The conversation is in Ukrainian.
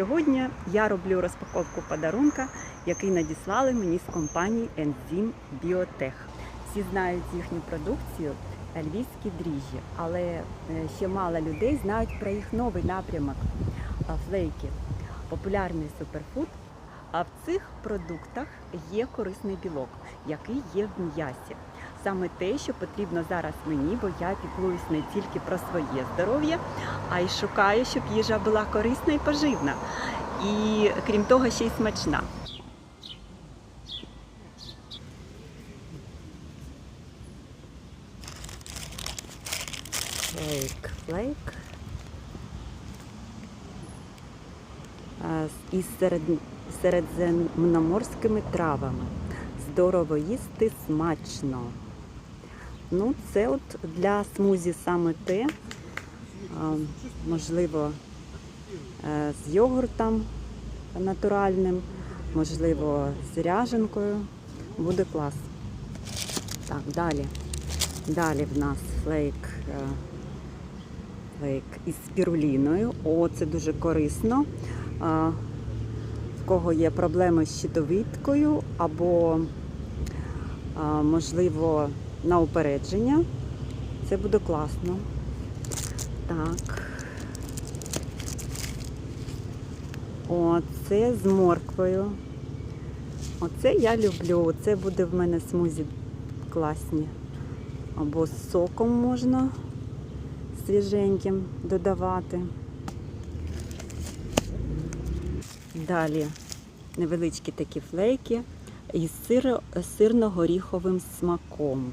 Сьогодні я роблю розпаковку подарунка, який надіслали мені з компанії Enzym Biotech. Всі знають їхню продукцію львівські дріжджі, але е, ще мало людей знають про їх новий напрямок флейки, популярний суперфуд. А в цих продуктах є корисний білок, який є в м'ясі. Саме те, що потрібно зараз мені, бо я піклуюсь не тільки про своє здоров'я, а й шукаю, щоб їжа була корисна і поживна. І крім того, ще й смачна. Флейк, флейк. Із серед, середземноморськими травами. Здорово їсти смачно. Ну, це от для смузі саме те, можливо, е, з йогуртом натуральним, можливо, з ряженкою. Буде клас. Так, далі. Далі в нас флейк, е, флейк із спіруліною. О, це дуже корисно. В кого є проблеми з щитовидкою або, можливо, на упередження. Це буде класно. Так. О, це з морквою. Оце я люблю. Це буде в мене смузі класні. Або з соком можна свіженьким додавати. Далі невеличкі такі флейки із сиро- сирно-горіховим смаком.